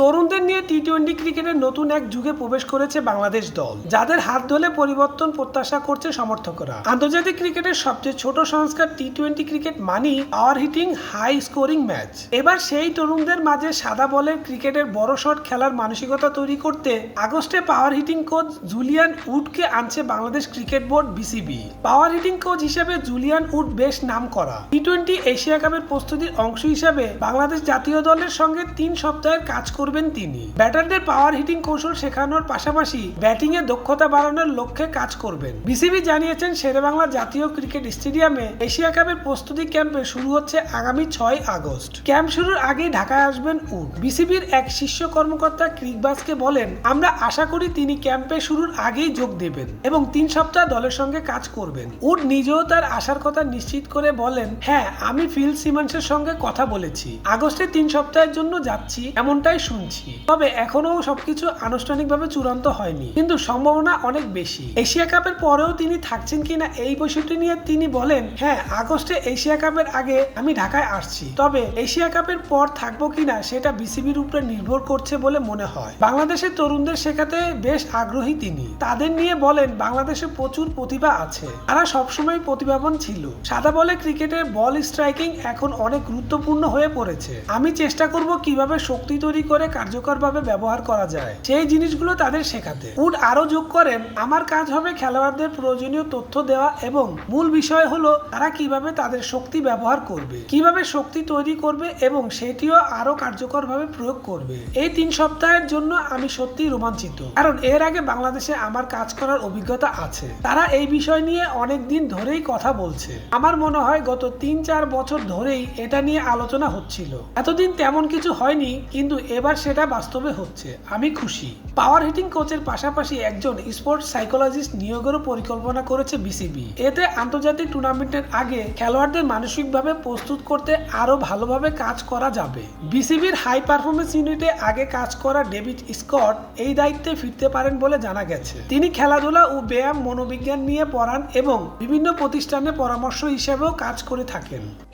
তরুণদের নিয়ে T twenty ক্রিকেটের নতুন এক যুগে প্রবেশ করেছে বাংলাদেশ দল, যাদের হাত ধরে পরিবর্তন প্রত্যাশা করছে সমর্থকরা। আন্তর্জাতিক ক্রিকেটের সবচেয়ে ছোট সংস্কার টি টোয়েন্টি ক্রিকেট মানি power hitting, high scoring match. এবার সেই তরুণদের মাঝে সাদা বলের ক্রিকেটের বড় শট খেলার মানসিকতা তৈরি করতে আগস্টে পাওয়ার হিটিং কোচ জুলিয়ান উডকে আনছে Bangladesh cricket board BCB. Power hitting coach হিসেবে জুলিয়ান উড বেশ নাম করা টি টোয়েন্টি এশিয়া কাপের প্রস্তুতির অংশ হিসেবে বাংলাদেশ জাতীয় দলের সঙ্গে তিন সপ্তাহের কাজ করবেন তিনি। ব্যাটারদের পাওয়ার হিটিং কৌশল শেখানোর পাশাপাশি ব্যাটিং এ দক্ষতা বাড়ানোর লক্ষ্যে কাজ করবেন। বিসিবি জানিয়েছেন, শেরেবাংলা জাতীয় ক্রিকেট স্টেডিয়ামে এশিয়া কাপের প্রস্তুতি ক্যাম্পে শুরু হচ্ছে আগামী ছয় আগস্ট। ক্যাম্প শুরুর আগেই ঢাকায় আসবেন উড বিসিবির এক শীর্ষ কর্মকর্তা ক্রিকবাসকে বলেন, আমরা আশা করি তিনি ক্যাম্পে শুরুর আগেই যোগ দেবেন এবং তিন সপ্তাহ দলের সঙ্গে কাজ করবেন। উড নিজেও তার আসার কথা নিশ্চিত করে বলেন হ্যাঁ আমি ফিল সিমন্সের সঙ্গে কথা বলেছি। আগস্টে তিন সপ্তাহের জন্য যাচ্ছি, এমনটাই শুনছি। তবে এখনও সবকিছু আনুষ্ঠানিকভাবে চূড়ান্ত হয়নি। কিন্তু সম্ভাবনা অনেক বেশি। এশিয়া কাপের পরেও তিনি থাকছেন কিনা এই বিষয়টি নিয়ে তিনি বলেন হ্যাঁ আগস্টে এশিয়া কাপের আগে আমি ঢাকায় আসছি। তবে এশিয়া কাপের পর থাকব কিনা সেটা বিসিবির উপরে নির্ভর করছে বলে মনে হয়। বাংলাদেশের তরুণদের শেখাতে বেশ আগ্রহী তিনি। তাদের নিয়ে বলেন, বাংলাদেশে প্রচুর প্রতিভা আছে। তারা সবসময় প্রতিভাবান ছিল। সাদা বলে ক্রিকেটের বল স্ট্রাইকিং এখন অনেক গুরুত্বপূর্ণ হয়ে পড়েছে। আমি চেষ্টা করব কীভাবে শক্তি তৈরি করে কার্যকরভাবে ব্যবহার করা যায়। সেই জিনিসগুলো তাদের শেখাতে। উড আরও যোগ করেন, আমার কাজ হবে খেলোয়াড়দের প্রয়োজনীয় তথ্য দেওয়া এবং মূল বিষয় হলো তারা কীভাবে তাদের শক্তি ব্যবহার করবে, কীভাবে শক্তি তৈরি করবে এবং সেটিও আরও কার্যকরভাবে প্রয়োগ করবে। এই তিন সপ্তাহের জন্য আমি সত্যিই রোমাঞ্চিত, কারণ এর আগে বাংলাদেশে আমার কাজ করার অভিজ্ঞতা আছে। তারা এই বিষয় নিয়ে অনেক দিন ধরেই কথা বলছে। আমার মনে হয় গত তিন চার বছর ধরেই এটা নিয়ে আলোচনা হচ্ছিল। এতদিন তেমন কিছু হয়নি, কিন্তু এবার সেটা বাস্তবে হচ্ছে। আমি খুশি। পাওয়ার হিটিং কোচের পাশাপাশি একজন স্পোর্টস সাইকোলজিস্ট নিয়োগেরও পরিকল্পনা করেছে বিসিবি। এতে আন্তর্জাতিক টুর্নামেন্টের আগে খেলোয়াড়দের মানসিকভাবে প্রস্তুত করতে আরও ভালোভাবে কাজ করা যাবে। বিসিবির হাই পারফরমেন্স ইউনিটে আগে কাজ করা ডেভিড স্কট এই দায়িত্বে ফিরতে পারেন বলে জানা গেছে। তিনি খেলাধুলা ও ব্যায়াম মনোবিজ্ঞান নিয়ে পড়ান এবং বিভিন্ন প্রতিষ্ঠানে পরামর্শ হিসেবেও কাজ করে থাকেন।